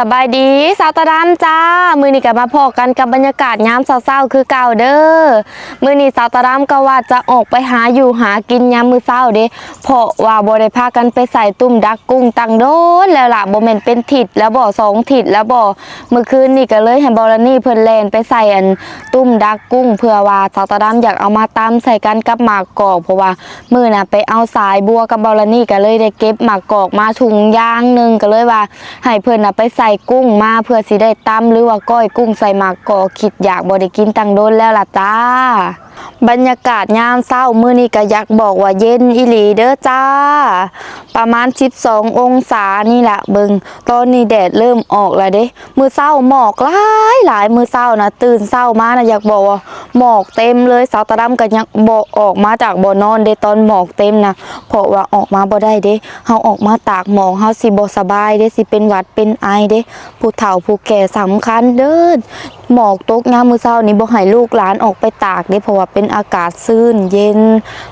สบายดีสาวตาดำจ้า มือนี้ก็มาพอกันกับบรรยากาศยามเศร้าๆคือเก่าเด้อมือนี้สาวตาดำก็ว่าจะออกไปหาอยู่หากินยามมือเศร้าเด้เพราะว่าบ่ได้พากันไปใส่ตุ้มดักกุ้งตังโดนแล้วล่ะบ่แม่นเป็นถิดแล้วบ่สองถิดแล้วบ่เมื่อคืนนี่ก็เลยให้บอลนี่เพิ่นแลนไปใส่อันตุ้มดักกุ้งเพื่อว่าสาวตาดำอยากเอามาตำใส่กันกับหมากกอกเพราะว่ามือน่ะไปเอาสายบัวกับบอลนี่ก็เลยได้เก็บหมากกอกมาถุงยางหนึงก็เลยว่าให้เพิ่นน่ะไปใส่กุ้งมาเพื่อสิได้ตำหรือว่าก้อยกุ้งใส่หมากกอคิดอยากบ่ได้กินตังโดนแล้วล่ะจ้า บรรยากาศยามเช้ามื้อนี้ก็อยากบอกว่าเย็นอีหลีเด้อจ้า ประมาณ 12 องศานี่แหละเบิงตอนนี้แดดเริ่มออกแล้วเด้มื้อเช้าหมอกหลายหลายมื้อเช้านะตื่นเช้ามานะอยากบอกว่าหมอกเต็มเลยสาวตะดำก็ยังบ่ออกมาจากบ่อนอนเด้ตอนหมอกเต็มนะเพราะว่าออกมาบ่ได้เด้เฮาออกมาตากหมอกเฮาสิบ่สบายเด้สิเป็นหวัดเป็นไอเด้ผู้เฒ่าผู้แก่สำคัญเด้อหมอกตกยามมื้อเช้านี้บ่ให้ลูกหลานออกไปตากเด้เพราะว่าเป็นอากาศซื่นเย็น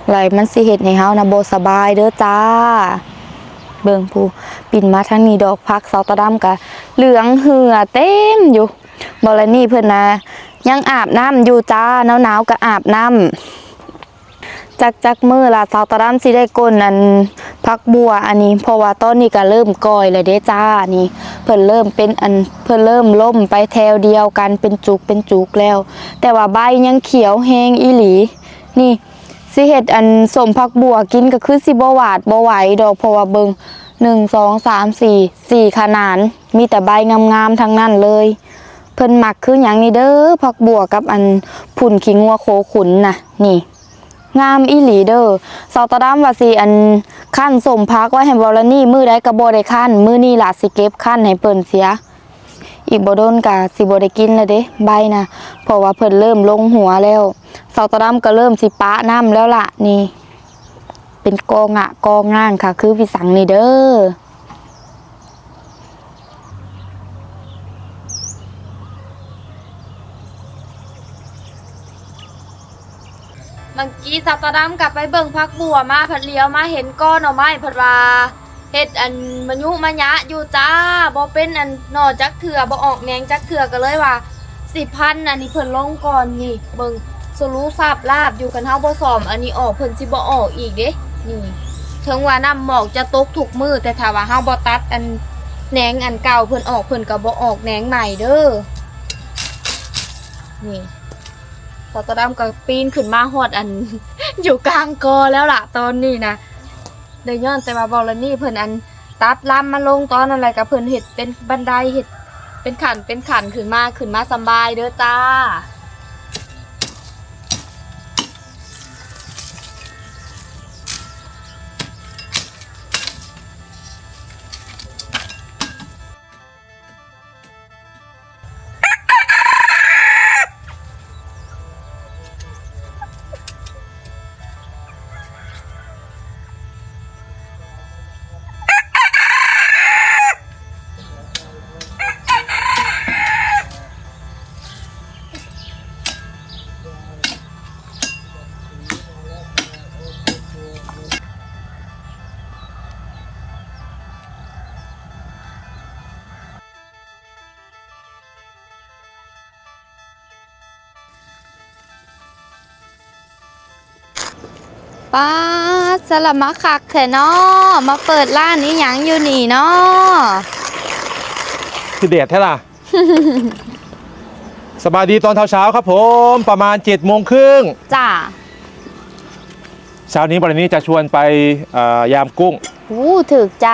ไหลมันสิเห็ดให้เฮานะบ่สบายเด้อจ้า เบิ่งผู้ปิ่นมาทางนี้ดอกพักเสาตะดำกะ เหลืองเหือเต็มอยู่บอลนี่เพื่อนนะยังอาบน้ำอยู่จ้าหนาวๆก็อาบน้ำ จักจักมือละสาตะดำสิได้ก้นอันพักบัวอันนี้ เพราะว่าตอนนี้ก็เริ่มก่อยเลยเด้จ้านี่ เพิ่นเริ่มเป็นอันเพิ่นเริ่มล่มไปแถวเดียวกันเป็นจุกเป็นจุกแล้ว แต่ว่าใบยังเขียวแห้งอีหลี นี่สิเฮ็ดอันสมพักบัวกินก็คือสิบ่หวาดบ่ไหวดอกเพราะว่าเบิงหนึ่งสองสามสี่สี่ขนาน มีแต่ใบงามๆทั้งนั้นเลยเพิ่นหมักคือหยังนี่เด้อพักบัวกับอันผุ่นขี้งัวโคขุนน่ะนี่ งามอีหลีเด้อสาวตะดำว่าสิอันขั้นสมพักไว้ให้บอลนี่มือใดก็บ่ได้ขั้นมือนี่ล่ะสิเก็บขั้นให้เพิ่นเสีย อีกบโดนกะสิบได้กินแล้วเด้ใบนะเพราะว่าเพิ่นเริ่มลงหัวแล้วเสาตะดำก็เริ่มสิปะน้ำแล้วล่ะนี่ เป็นกองอะกองง่างค่ะ คือพี่สังนี่เด้อ เมื่อกี้สัตว์ดำกลับไปเบิ่งพักบัวมาผัดเลี้ยวมาเห็นก้อนหน่อไม้ผัดว่าเฮ็ดอันมะยุมะยะอยู่จ้าบ่เป็นอันหน่อจักเถื่อบ่ออกแหนงจักเถื่อก็เลยว่าสิพันอันนี้เพิ่นลงก่อนนี่เบิ่งสรู้ทราบลาบอยู่กันเฮาบ่ซ้อมอันนี้ออกเพิ่นสิบ่ออกอีกเด้นี่ถึงว่าน้ำหมอกจะตกทุกมือแต่ถ้าว่าเฮาบ่ตัดอันแหนงอันเก่าเพิ่นออกเพิ่นก็บ่ออกแหนงใหม่เด้อนี่ สตอดำก็ปีนขึ้นมาหอดอัน อยู่กลางกอแล้วล่ะตอนนี้นะเดยย้อนแต่ว่าบอลนี่เพิ่นอันตัดลำมาลงตอนอะไรกับเพิ่นเห็ดเป็นบันไดเห็ดเป็นขันเป็นขันขึ้นมาขึ้นมาสบายเด้อจ้า ป้าสลับมาคักแท้เนาะมาเปิดร้านนี้หยังอยู่นี่เนาะคือเดดแท้ล่ะ สบายดีตอนเช้าๆครับผม ประมาณ7จ็ดโมงครึ่งจ้าเช้านี้บรินี้จะชวนไปเอ่อยามกุ้ง อู้ถึกใจ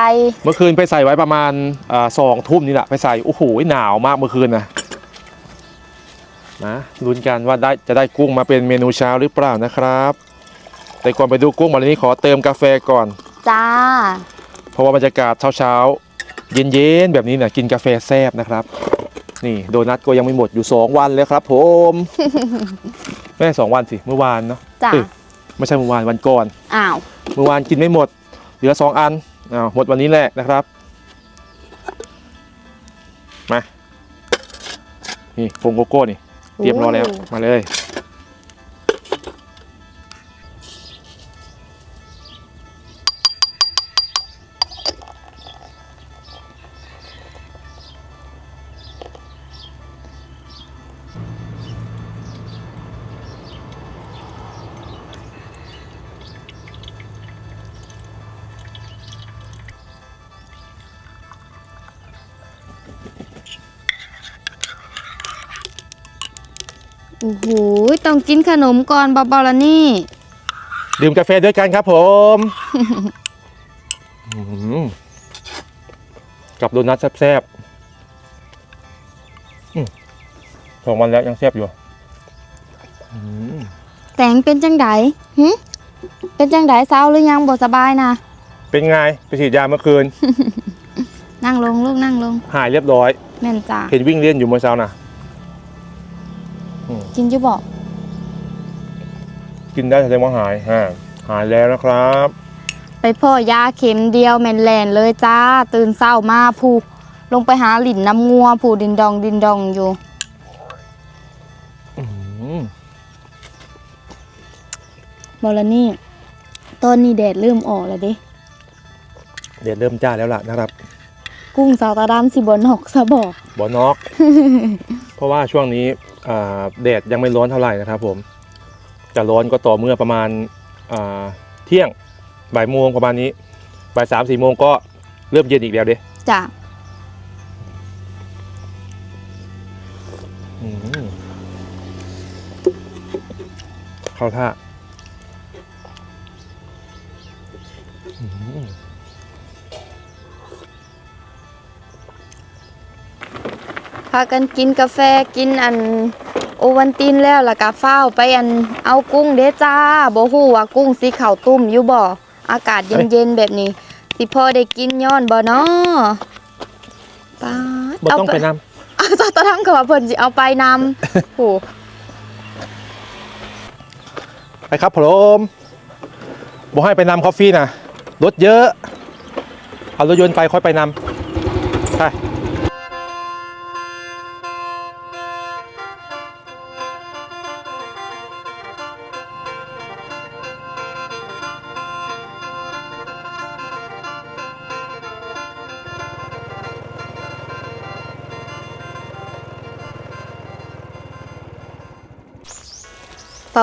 เมื่อคืนไปใส่ไว้ประมาณเอ่อสองทุ่มนี่แหละไปใส่โอ้โหหนาวมากเมื่อคืนนะนะลุ้นกันว่าได้จะได้กุ้งมาเป็นเมนูเช้าหรือเปล่านะครับ แต่ก่อนไปดูกุ้งบรินี้ขอเติมกาแฟก่อน จ้า เพราะว่าบรรยากาศเช้าๆ เย็นๆ แบบนี้เนี่ยกินกาแฟแซ่บนะครับ นี่โดนัทก็ยังไม่หมดอยู่ 2 วันแล้วครับ ผมไม่ใช่สองวันสิเมื่อวานเนาะจ้าเอ้ยไม่ใช่เมื่อวานวันก่อน อ้าว เมื่อวานกินไม่หมด เหลือ2อันอ้าวหมดวันนี้แหละนะครับ มา นี่ฟงโกโก้นี่ เตรียมรอแล้ว มาเลย กินขนมก่อนบอบอละนี่ ดื่มกาแฟด้วยกันครับผมอืมกับโดนัทแซ่บๆอืมสองวันแล้วยังแซ่บอยู่อืมแต่งเป็นจังไดหึเป็นจังไดเศร้าหรือยังบ่สบายนะ เป็นไงไปฉีดยาเมื่อคืน นั่งลงลูกนั่งลง หายเรียบร้อย แม่นจ้าเห็นวิ่งเล่นอยู่เมื่อเช้านะอืมกินอยู่บอก กินได้แสดงว่าหายฮะหายแล้วนะครับ ไปพ่อยาเข็มเดียวแม่นแลนเลยจ้า ตื่นเศร้ามาผูลงไปหาหลินน้ำงัวผูดินดองดินดองอยู่อืมบอละนี่ตอนนี้แดดเริ่มออกแล้วเด้เดี๋ยวเริ่มจ้าแล้วล่ะนะครับ กุ้งสาวตาดำสิบนอกซะบอกบอนอก เพราะว่าช่วงนี้อ่าแดดยังไม่ร้อนเท่าไหร่นะครับผม จะร้อนก็ต่อเมื่อประมาณอ่าเที่ยงบ่ายโมงประมาณนี้บ่ายสามสี่โมงก็เริ่มเย็นอีกแล้วเด้จ้ะอืมเข้าท่าอืมพากันกินกาแฟกินอัน โอวันตินแล้วล่ะกะฟ้าวไปอันเอากุ้งเด้จ้าบ่ฮู้ว่ากุ้งสีขาวตุ้มอยู่บ่อากาศเย็นๆแบบนี้ สิพอได้กินย้อนบ่เนาะป้าดบ่ต้องไปนเอาตาตาทำกับว่าเพิ่นสิเอาไปนำโหำไปครับผมบอกให้ไปนำคอฟฟี่นะรถเยอะ เอารถยนต์ไปค่อยไปนำไป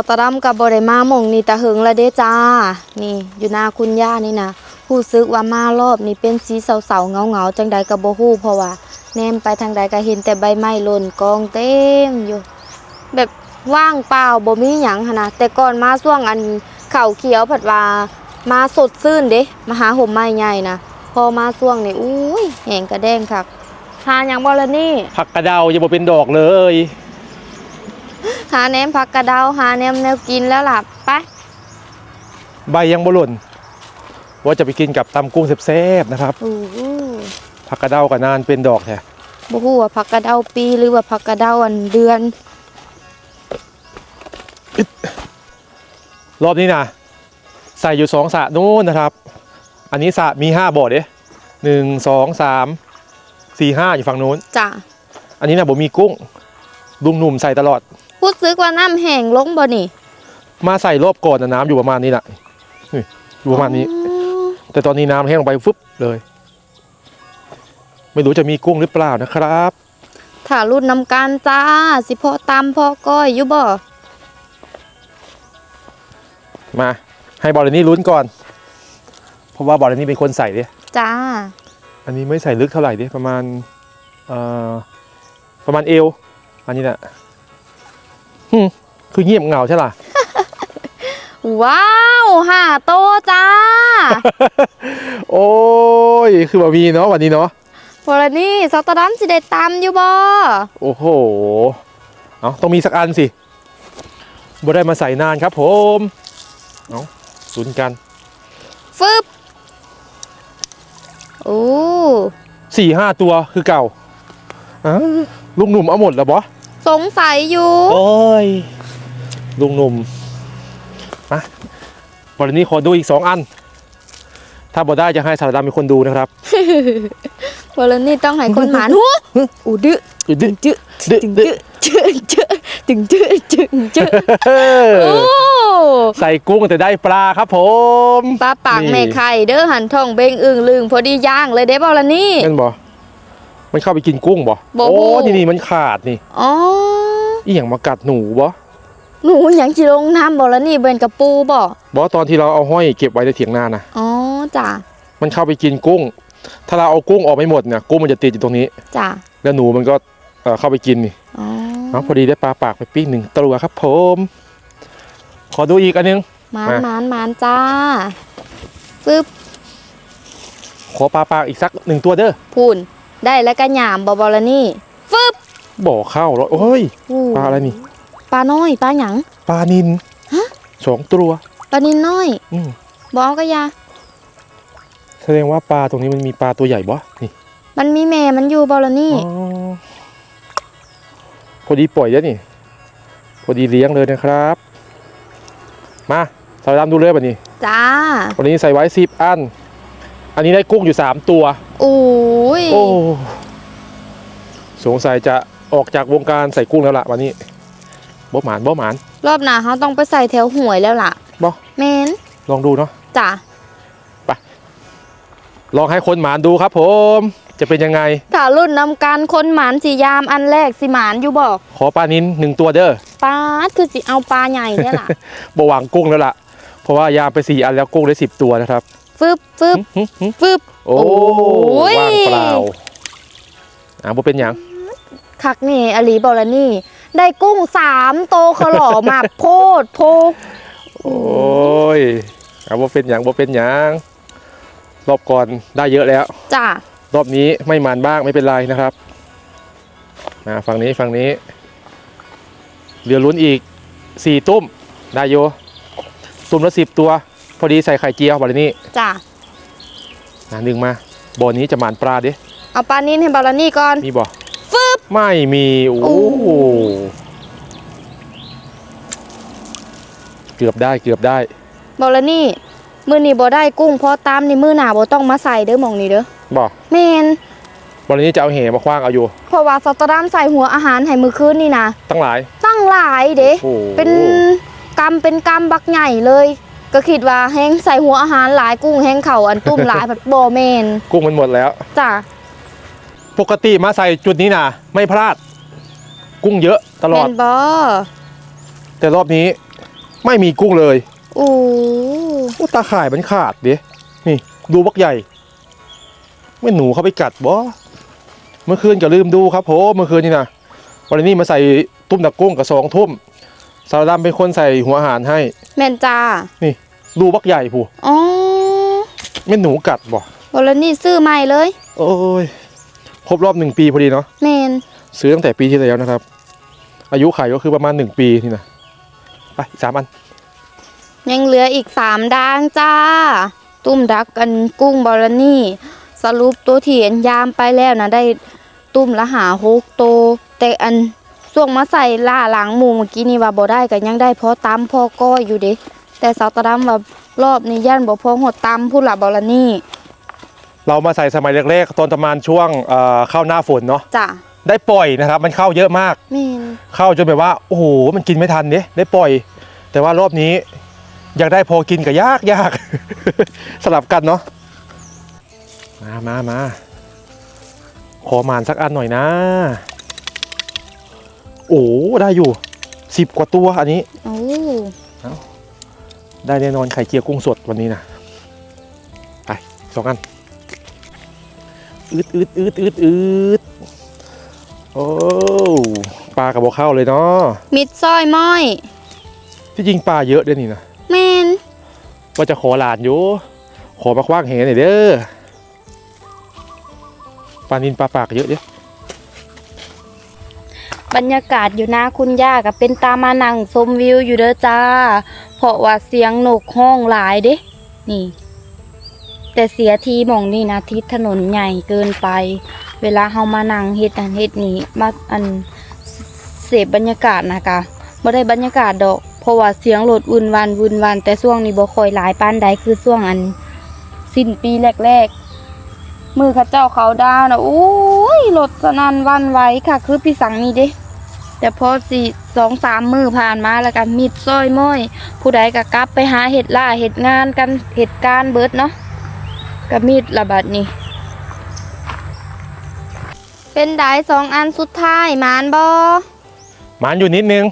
ตาตาดำกับบ่ได้มาหม่องนี่ตาหึงละเด้จ้า นี่อยู่หน้าคุณย่านี่นะรู้สึกว่ามารอบนี้เป็นสีเสาๆเงาๆจังใดก็บ่ฮู้เพราะว่าแนมไปทางใดก็เห็นแต่ใบไม้หล่นกองเต็มอยู่ แบบว่างเปล่าบ่มีหยังหนะแต่ก่อนมาช่วงอันเข่าเขียวผัดว่ามาสดซื่นเด้มาหาห่มไม้ใหญ่นะพอมาช่วงนี้อุ้ยแหงกระแดงคักหาหยังบ่ละนี่ผักกระเดายังบ่เป็นดอกเลย หาแหนมผักกระเดาหาแหนมแนวกินแล้วล่ะไปใบยังบ่หล่นว่าจะไปกินกับตำกุ้งแซ่บๆนะครับอู้หูผักกระเดากับนานเป็นดอกแท้บ่ฮู้ว่าผักกระเดาปีหรือว่าผักกระเดาอันเดือน รอบนี้นะใส่อยู่สองสระนู้นนะครับ อันนี้สระมีห้าบ่อเด้หนึ่งสองสามสี่ห้าอยู่ฝั่งนู้น จ้ะอันนี้นะบ่มีกุ้งลุงหนุ่มใส่ตลอด พูดซึกว่าน้ำแห้งลงบ่นี่มาใส่รอบก่อนนะน้ำอยู่ประมาณนี้แหละนี่อยู่ประมาณนี้ อ๋อแต่ตอนนี้น้ำแห้งลงไปฟึบเลย ไม่รู้จะมีกุ้งหรือเปล่านะครับ ถ้ารุ่นนำการจ้า สิพอตำพอก้อยอยู่บ่มา ให้บอลนี่ลุ้นก่อน เพราะว่าบอลนี่เป็นคนใส่ดิจ้า อันนี้ไม่ใส่ลึกเท่าไหร่ดิประมาณเอ่อประมาณเอว อันนี้แหละหึ คือเงียบเหงาใช่ล่ะ ว้าวห้าโตวจ้าโอ้ย คือแบบมีเนาะวันนี้เนาะพอละนี่สตอดัมสิได้ตำอยู่บ่โอ้โห เอาต้องมีสักอันสิบ่ได้มาใส่นานครับผม เอาลุ้นกัน ฟึบโอ้สี่ห้าตัวคือเก่าอ้าวลุงหนุ่มเอาหมดแล้วบอ สงสัยอยู่ โอ้ยลุงหนุ่มมาวันนี้ขอดูอีกสองอัน ถ้าบอได้จะให้สารดำเป็นคนดูนะครับพอละนี่ต้องให้คนหมานหัวอูดื้อดื้อดื้อจึ๊ดื้อจึงดื้อจึ๊จึ๊จึงจึ๊จึงจึ๊เออโอ้ใส่กุ้งแต่ได้ปลาครับผมปลาปากนี่แม่ไข่เด้อหันทองเบงอึ่งลึงพอดีย่างเลยเด้บ่ละนี่นั่นบอ มันเข้าไปกินกุ้งบอบ่โอ้ฮู้นี่นี่มันขาดนี่อ๋ออีหยังมากัดหนูบอหนูหยังจิลงน้ำบ่ละนี่เบนกับปูบ่บอตอนที่เราเอาห้อยเก็บไว้ในเถียงนานะอ๋อจ้ะมันเข้าไปกินกุ้ง ถ้าเราเอากุ้งออกไม่หมดเนี่ยกุ้งมันจะติดอยู่ตรงนี้จ้ะแล้วหนูมันก็เอ่อเข้าไปกินนี่อ๋อเนาะพอดีได้ปลาปากไปปิ้งหนึ่งตัวครับผมขอดูอีกอันนึงหมานมาหมานหมานจ้าปึ๊บขอปลาปากอีกสักหนึ่งตัวเด้อพูน ได้แล้วก็หยามบอบอลนี่ฟึบบ่อเข้าแล้วโอ้ยอู้ปลาอะไรนี่ปลาน้อยปลาหยัง ปลานินสองตัวปลานินน้อยอืมบเอกก็อยา แสดงว่าปลาตรงนี้มันมีปลาตัวใหญ่บ่นี่มันมีแม่มันอยู่บอลนี่ อ๋อพอดีปล่อยแล้วนี่ พอดีเลี้ยงเลยนะครับ มาสาวดำดูเลยแบบนี้จ้า วันนี้ใส่ไว้สิบอัน อันนี้ได้กุ้งอยู่สามตัวอุ้ยโอ้สงสัยจะออกจากวงการใส่กุ้งแล้วล่ะวันนี้บ่หมานบ่หมาน รอบหน้าเขาต้องไปใส่แถวหวยแล้วล่ะบ่เมนลองดูเนาะจ้าลองให้คนหมานดูครับ ผม จะเป็นยังไงถ้ารุ่นนำการคนหมานสียามอันแรกสิหมานอยู่บอกขอปลานินหนึ่งตัวเด้อปลาดคือสิเอาปลาใหญ่เนี่ยล่ะบ่หวังกุ้งแล้วล่ะเพราะว่ายามไปสี่อันแล้วกุ้งได้สิบตัวนะครับ ฟึบฟึบหึหึฟึบ โอ้โอ้ย ว่างเปล่าอ่าบ่เป็นหยังคักนี่อลีบอกแล้วนี่ ได้กุ้งสามโตเขาหล่อมาโพดโพกโอ้ยอ่าบ่เป็นหยังบ่เป็นหยังรอบก่อนได้เยอะแล้ว จ้ารอบนี้ไม่มันบ้างไม่เป็นไรนะครับมาฝั่งนี้ฝั่งนี้เหลือลุ้นอีกสี่ตุ้มได้โยตุ้มละสิบตัว พอดีใส่ไข่เจียวบอลนี้จ้านะหนึ่งมาบ่อนี้จะหมานปลาดิเอาปลานินให้บอลนี่ก่อนมีบ่ฟึบไม่มีโอ้โอ้โหเกือบได้เกือบได้บอลนี่มือนี่บ่ได้กุ้งเพราะตามนี่มือหนาบ่ต้องมาใส่เด้อหมองนี่เด้อบ่แมนบอลนี้จะเอาเหมาคว้างเอาอยู่เพราะว่าสตอดามใส่หัวอาหารให้มือคืนนี่นะตั้งหลายตั้งหลายเด้โอ้โหเป็นกำเป็นกำบักใหญ่เลย ก็คิดว่าแห้งใส่หัวอาหารหลายกุ้งแห้งเข่าอันตุ้มหลายผัดโบแมนกุ้งมันหมดแล้ว จ้ะปกติมาใส่จุดนี้นะไม่พลาด กุ้งเยอะตลแมอดนบอแต่รอบนี้ไม่มีกุ้งเลยอู้โอ้ตาข่ายมันขาดเดี๋ยนี่ ดูบักใหญ่ ไม่หนูเข้าไปกัดบ่เมื่อคืนก็ลืมดูครับผมเมื่อคืนนี่นะวันนี้มาใส่ตุ้มดักกุ้งกับสองทุ่มสารดำเป็นคนใส่หัวอาหารให้ แมนจ้าดูบักใหญ่ผู้อ๋อไม่หนูกัดบ่บอลนี่ซื้อใหม่เลย โอ้ย ครบรอบหนึ่งปีพอดีเนาะแมนซื้อตั้งแต่ปีที่แล้วนะครับ อายุไขก็คือประมาณหนึ่งปีนี่นะไปอีกสามอัน ยังเหลืออีกสามดางจ้า ตุ้มดักกันกุ้งบอลนี่ สรุปตัวที่เห็นยามไปแล้วนะได้ตุ้มละหาหกโตวแต่อัน ส่วงมาใส่ล่าหลังหมูเมื่อกี้นี่ว่าบ่ได้ก็ยังได้เพราะตำพอก้อยอยู่เด้แต่สาวตะดำว่ารอบนี้ย่านบ่พอหดตำพูดละบอลนี่เรามาใส่สมัยแรกๆตอนประมาณช่วงเอ่อเข้าหน้าฝนเนาะจ้ะได้ปล่อยนะครับ มันเข้าเยอะมาก แม่นเข้าจนแบบว่าโอ้โหมันกินไม่ทันเนี่ยได้ปล่อย แต่ว่ารอบนี้อยากได้พอกินกับยากยาก สลับกันเนาะมามามาขอหมานสักอันหน่อยนะ โอ้ได้อยู่สิบกว่าตัวอันนี้ โอ้ได้แน่นอนไข่เจียวกุ้งสดวันนี้นะไปสองอันอืดอืดอืดอืดอืดโอ้ปลากระบอกเข้าเลยเนาะมิดซอยม้อย ที่จริงปลาเยอะด้วยนี่นะแม่นว่าจะขอหลานอยู่ ขอมาคว้างแหหน่อยเด้อปลานินปลาปากเยอะเด้ บรรยากาศอยู่นะคุณย่ากับเป็นตามานั่งชมวิวอยู่เด้อจ้า เพราะว่าเสียงนกห้องหลายเด้นี่ แต่เสียทีมองนี่นะทิศถนนใหญ่เกินไป เวลาเฮามานั่งเฮ็ดอันเฮ็ดนี้มาอันเสพบรรยากาศนะกะบ่ได้บรรยากาศดอก เพราะว่าเสียงรถวุ่นวันวุ่นวัน แต่ช่วงนี้บ่ค่อยหลายปานใดคือช่วงอัน สิ้นปีแรกๆมือข้าเจ้าเขาดาวนะโอ้ยรถสนันวันไหวค่ะ คือพี่สังนี่เด้ แต่พอสี่สองสามมือผ่านมาแล้วกันมิดซ้อยม้อย ผู้ใดก็กลับไปหาเห็ดล่าเห็ดงานกันเห็ดการเบิดเนาะก็มีดระบาดนี่เป็นไดสองอันสุดท้ายหมานบอหมานอยู่นิดนึง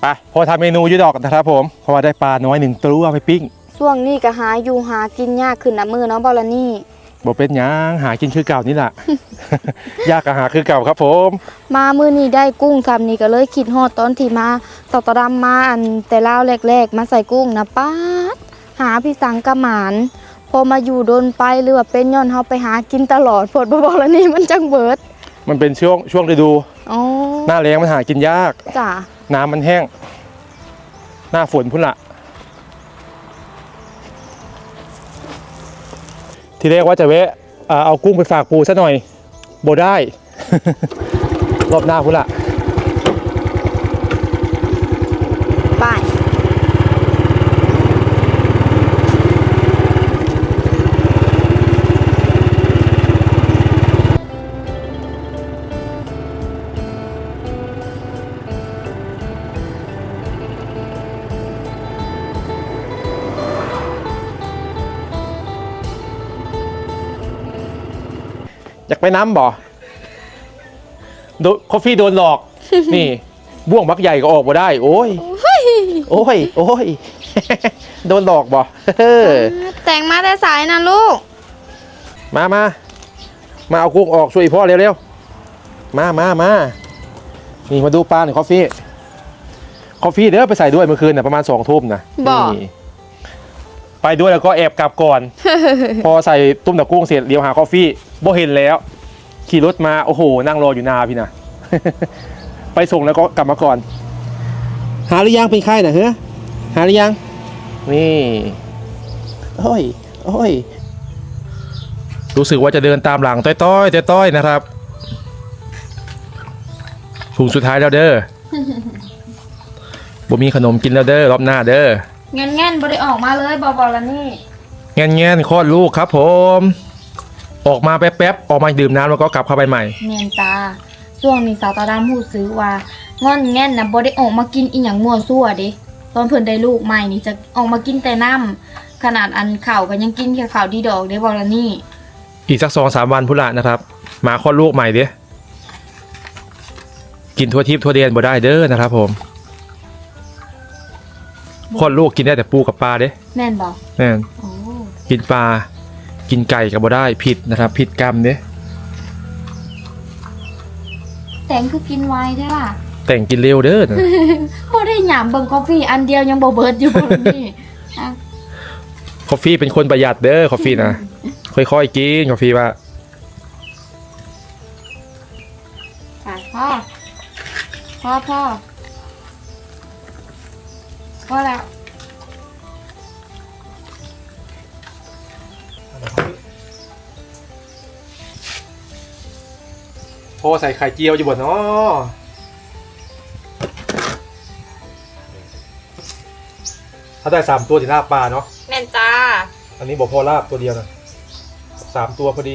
ไปพอทำเมนูอยูดอกนะครับผมเพราะว่าได้ปลาน้อยหนึ่งตัวไปปิ้งช่วงนี้ก็หาอยู่หากินยากขึ้นนะมือเนาะบอละนี่ บ่เป็นหยังหากินคือเก่านี่แหละ ยากก็หาคือเก่าครับผม มามื้อนี้ได้กุ้งคำนี้ก็เลยคิดฮอดตอนที่มาสตอดำมาอันแต่ลาวแรกๆ มาใส่กุ้งนะป๊าดหาพี่สังกะหมาน พอมาอยู่โดนไปหรือว่าเป็นย้อนเฮาไปหากินตลอดผดบ่บอกแล้วนี่มันจังเบิดมันเป็นช่วงช่วงฤดู อ๋อหน้าแรงมันหากินยาก จ้ะน้ำมันแห้ง หน้าฝนพุ่นละ ทีแรกว่าจะแวะอ่าเอากุ้งไปฝากปูซะหน่อยโบได้ รอบหน้าพุ่นละ อยากไปน้ำบ่โดนคอฟฟี่โดนหลอก นี่ บ่วงบักใหญ่ก็ออกมาได้ โอ้ย โอ้ย โอ้ย โดนหลอกบ่เออแต่งมาแต่สายนะลูก มามา มาเอากุ้งออกช่วยพ่อเร็วๆ มามามานี่มาดูปลาหน่อยคอฟฟี่คอฟฟี่เดี๋ยวไปใส่ด้วยเมื่อคืนน่ะประมาณสองทุ่มนะบ่นี่ไปด้วยแล้วก็แอบกลับก่อน พอใส่ตุ้มตะกุ้งเสร็จเดี๋ยวหาคอฟฟี่ บ่เห็นแล้ว ขี่รถมาโอ้โห นั่งรออยู่นาพี่นะไปส่งแล้วก็กลับมาก่อน หาหรือยังเป็นไข้น่ะเฮ้หาหรือยัง นี่โอ้ยโอ้ยรู้สึกว่าจะเดินตามหลังต้อยๆต้อยๆนะครับถุงสุดท้ายแล้วเด้อบ่มีขนมกินแล้วเด้อรอบหน้าเด้อเงี้ยนๆบ่ได้ออกมาเลยบ่บอกแล้วนี่ แง่นแง่นๆคลอดลูกครับผม ออกมาแป๊บๆออกมาดื่มน้ำแล้วก็กลับเข้าไปใหม่ แม่นจ้าช่วงนี้สาวตาดำผู้ซื้อว่างอนแง่นนะบ่ได้ออกมากินอีหยังมั่วซั่วเด้ตอนเพิ่นได้ลูกใหม่นี่จะออกมากินแต่น้ำขนาดอันข้าวก็ยังกินแค่ข้าวดีดอกเด้บอกแล้วนี่ อีกสักสองสามวันพุนละนะครับมาคลอดลูกใหม่เด้กินทั่วทิพย์ทั่วเดนบ่ได้เด้อนะครับ ผมคลอดลูกกินได้แต่ปูกับปลาเด้แม่นบ่แน่นโอ้กินปลา กินไก่กับบ่ได้ผิดนะครับผิดกรรมเด้แต่งคือกินไวใช่ล่ะแต่งกินเร็วเด้อนะ บ่ได้หยามเบิ่งกาแฟอันเดียวยังบ่เบิดอยู่บอกแล้วนี่อะคอฟฟี่เป็นคนประหยัดเด้อคอฟฟี่นะ ค่อยๆกินคอฟฟี่ว่าไปพ่อพ่อพ่อพ่อแล้ว พ่อใส่ไข่เจียวอยู่บ่เนาะถ้าได้สามตัวจะลาบปลาเนาะ แม่นจ้าอันนี้บอกพอลาบตัวเดียวนะสามตัวพอดี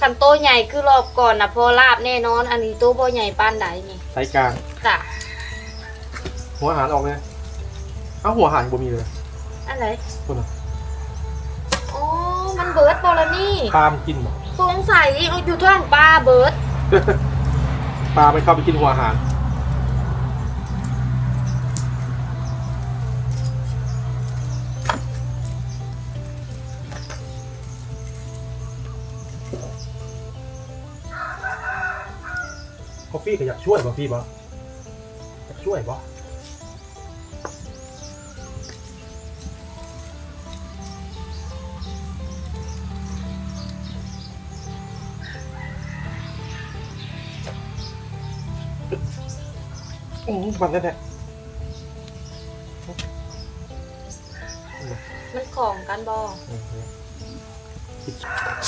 คันโตใหญ่คือรอบก่อนนะพอลาบแน่นอน อันนี้โตบ่ใหญ่ปานใดนี่ไซส์กลาง จ้ะหัวอาหารออกเลยเอ้าหัวอาหารบ่มีเลยอันไหนคนน่ะอ๋อมันเบิดบ่ละนี่ปลามันกินบ่สงสัยอยู่ท้องปลาเบิด ปลามันเข้าไปกินหัวอาหารคอฟฟี่ก็อยากช่วยบ่พี่บ่อยากช่วยบ่ อืมมันนั่นแหละมันของกันบ่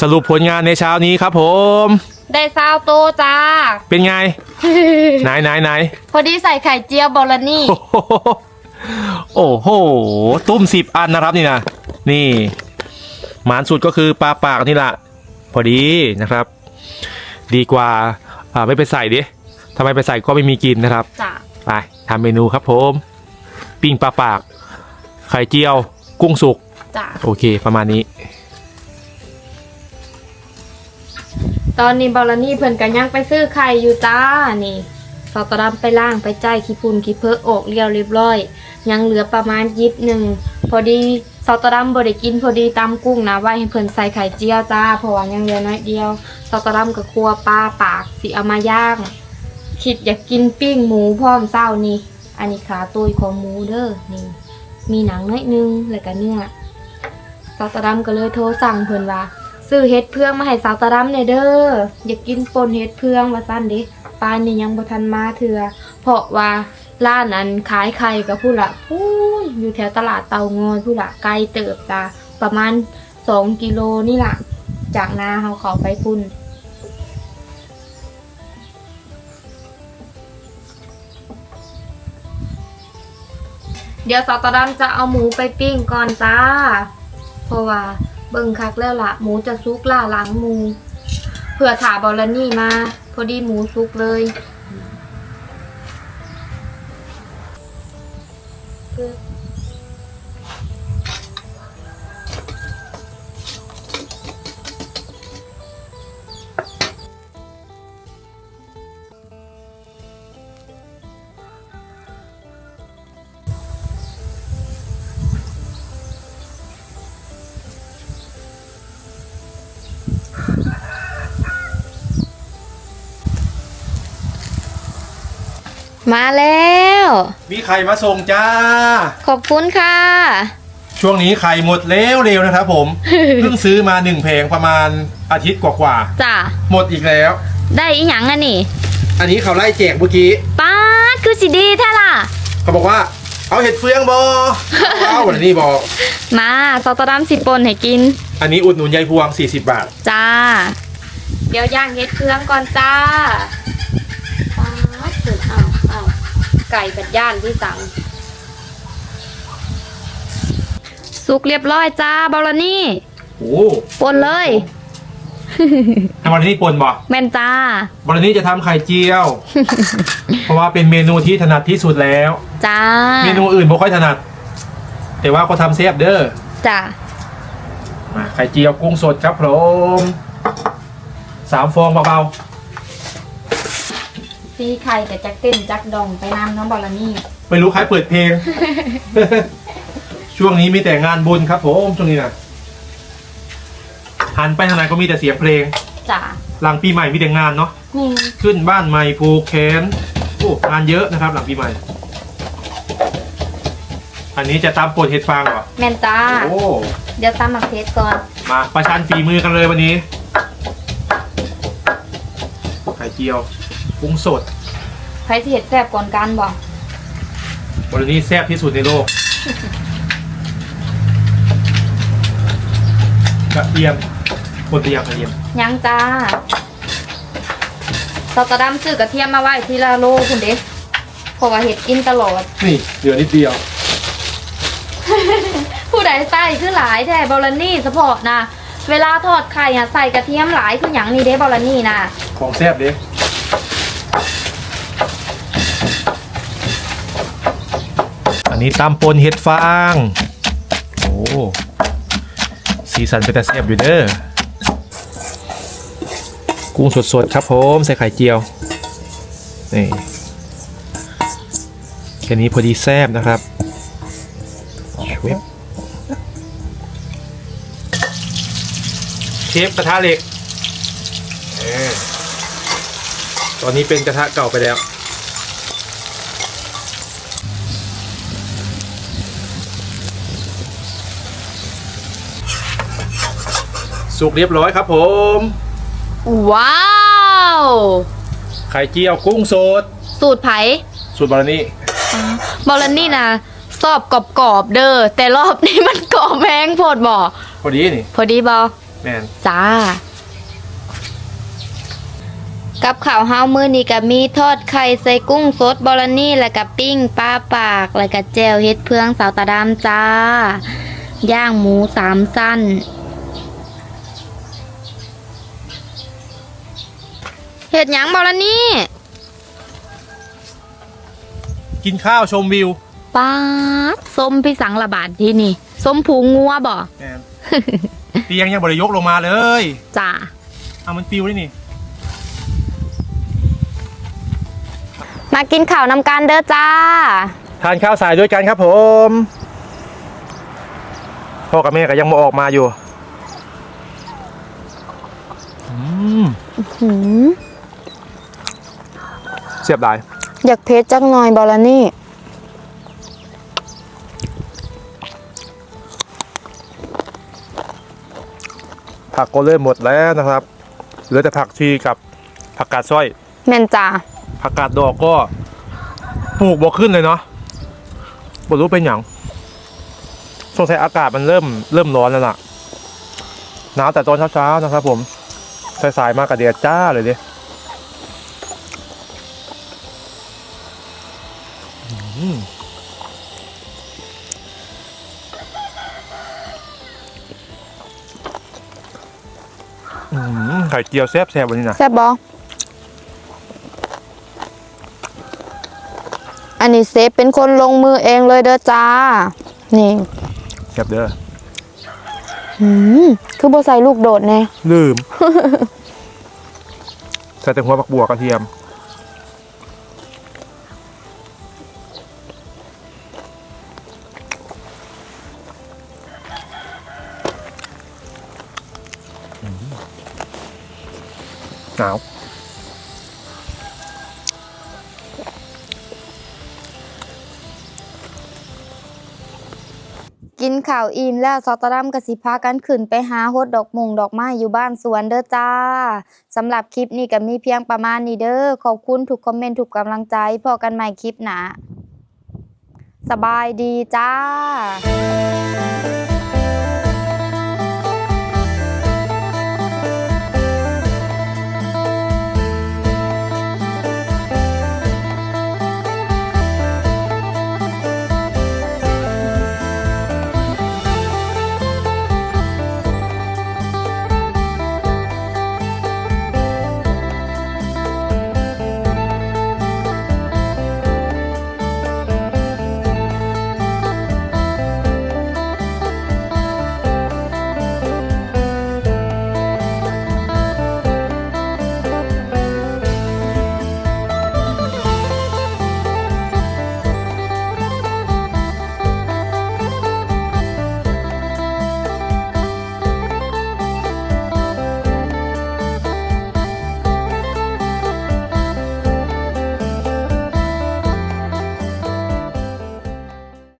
สรุปผลงานในเช้านี้ครับผม ได้ซาวโตจ้า เป็นไง ไหนไหนไหนพอดีใส่ไข่เจียวบอละนี่ โอ้โห ตุ้มสิบอันนะครับนี่นะนี่ หมานสุดก็คือปลาปากนี่แหละพอดีนะครับ ดีกว่า อ่าไม่ไปใส่ดิทำไมไปใส่ก็ไม่มีกินนะครับจ้ะ ไปทำเมนูครับผม ปิ้งปลาปาก ไข่เจียว กุ้งสุก จ้ะโอเค ประมาณนี้ ตอนนี้บอละนี่เพิ่นกันยังไปซื้อไข่อยู่จ้า นี่สอตรำไปล่างไปจ่ายขี้ฝุ่นขี้เพอะออกเรียวเรียบร้อย ยังเหลือประมาณยิบหนึ่ง พอดีซอสตะดำบ่ได้กินพอดีตำกุ้งนะไว้ให้เพิ่นใส่ไข่เจียวจ้า เพราะว่ายังเหลือน้อยเดียวซอสตะดำกับครัวปลาปากสิเอามาย่าง คิดอยากกินปิ้งหมูพร้อมเศร้านี่ อันนี้ขาตุยของหมูเด้อนี่ มีหนังน้อยนึงแล้วก็เนื้อซอสตะดำก็เลยโทรสั่งเพิ่นว่าซื้อเห็ดเพื่องมาให้สาวตะดำเนี่ยเด้ออยากกินปนเห็ดเพื่องว่าซั่นดิปานนี่ยังบ่ทันมาเถื่อเพราะว่าร้านนั้นขายไข่กับผู้ละพู้อยู่แถวตลาดเตางอยผู้ละไกลเติบจ้าประมาณ2กิโลนี่ล่ะ จากนาเฮาเขาไปพุ่น เดี๋ยวสาวตาดำจะเอาหมูไปปิ้งก่อนจ้า เพราะว่าเบิ่งคักแล้วล่ะ หมูจะซุกล่าหลังหมู เผื่อถาบอลนี่มา พอดีหมูซุกเลย มาแล้ว มีไข่มาส่งจ้า ขอบคุณค่ะ ช่วงนี้ไข่หมดแล้วเร็วนะครับผม เพิ่งซื้อมาหนึ่งแผงประมาณอาทิตย์กว่าจ้ะๆ หมดอีกแล้ว ได้อีหยังอะนี่อันนี้เขาไล่แจกเมื่อกี้ ป้าดคือสิดีแท้ล่ะ เขาบอกว่า เอาเห็ดเฟืองบอ เอาวันนี้บอกมาซอสตะดำสิปนให้กิน อันนี้อุดหนุนยายพวง 40 บาท จ้า เดี๋ยวย่างเฮ็ดเครื่องก่อนจ้าป้าดสุดอ้าวอ้าว ไก่เป็ดย่านที่สั่งสุกเรียบร้อยจ้าบอลนี่โอ้ปนเลยทำวันนี้ปนบ่แม่นจ้าวันนี้จะทำไข่เจียว เพราะว่าเป็นเมนูที่ถนัดที่สุดแล้ว จ้า เมนูอื่นไม่ค่อยถนัด แต่ว่าก็ทำเซฟเด้อจ้ามาไข่เจียวกุ้งสดครับผมสามฟองเบา ตีไข่กับจักเต้นจักดองไปน้ำน้องบอลนี่ๆไม่รู้ใครเปิดเพลง ช่วงนี้มีแต่งานบุญครับผมช่วงนี้นะหันไปทางไหนก็มีแต่เสียงเพลง จ้าหลังปีใหม่มีแต่งานเนาะนี่ขึ้นบ้านใหม่ผูกแขนโอ้งานเยอะนะครับ หลังปีใหม่ อันนี้จะตามปนเห็ดฟางเหรอแม่นจ้า โอ้เดี๋ยวตามหมักเทสก่อน มาประชันฝีมือกันเลยวันนี้ไข่เจียว กุ้งสดใครสิเห็ดแซ่บก่อนกันบอกวันนี้แซ่บที่สุดในโลก กระเทียมคนเทียมกระเทียมยังจ้าสตอดำซื้อกระเทียมมาไว้ทีละโลคุณเด็กเพราะว่าเห็ดกินตลอด นี่เหลือนิดเดียว ผู้ใดใส่คือหลายแท้บอลนี่สปอร์ตนะ เวลาทอดไข่อะใส่กระเทียมหลายคืออย่างนี้เด้บอลนี่นะของแซ่บเด้ อันนี้ตำปนเห็ดฟาง โอ้สีสันเป็นแต่แซ่บอยู่เด้อกุ้งสดๆครับผมใส่ไข่เจียวนี่แค่นี้พอดีแซบนะครับชวบเชฟกระทะเหล็กตอนนี้เป็นกระทะเก่าไปแล้ว สุกเรียบร้อยครับผม ว้าว ไข่เจียวกุ้งสด สูตรไผ่สูตรบารานี่บอลนี่นะสอบกรอบๆเด้อแต่รอบนี้มันกรอบแพงโพดบ่พอดีนี่ พอดีบอแมนจ้า กับข่าวเฮามื้อนี้ก็มีทอดไข่ใส่กุ้งสดบอลนี่แล้วก็ปิ้งปลาปากแล้วก็แจวเฮ็ดเพืองสาวตาดำจ้า ย่างหมูสามสั้น เฮ็ดหยังบอลนี่กินข้าวชมวิวปาดส้มพี่สังระบาดที่นี่ส้มผูงัวบ่แมนเตียงยังบริยกลงมาเลยจ้าเอามันปิวได้นี่ มากินข่าวนำกันเด้อจ้า ทานข้าวสายด้วยกันครับผมปพ่อกับแม่ก็ยังมาออกมาอยู่อืมหืม เสียบได้อยากเพชรจักหน่อยบอลานี่ผักก็เริ่มหมดแล้วนะครับ เหลือแต่ผักชีกับผักกาดสร้อยแม่นจ้าผักกาดดอกก็ปลูกบ่ขึ้นเลยเนาะบ่รู้เป็นอย่างสงสัยอากาศมันเริ่มเริ่มร้อนแล้วล่ะหนาวแต่ตอนเช้าๆนะครับผมสายๆมากกับเดียดจ้าเลยดิ เจียวแซ่บๆวันนี้นะแซ่บบออันนี้เซฟเป็นคนลงมือเองเลยเด้อจ้า นี่แซ่บเด้อหืมคือบ่ใส่ลูกโดดแน่ลืม ใส่แต่หัวผักบัวกระเทียมาวอิ่มแล้วซอตรัมกสิพากันขึ้นไปหาโฮดดอกมงดอกไม้อยู่บ้านสวนเด้อจ้าสำหรับคลิปนี้ก็มีเพียงประมาณนี้เด้อขอบคุณทุกคอมเมนต์ทุกกำลังใจพอกันใหม่คลิปหนะสบายดีจ้า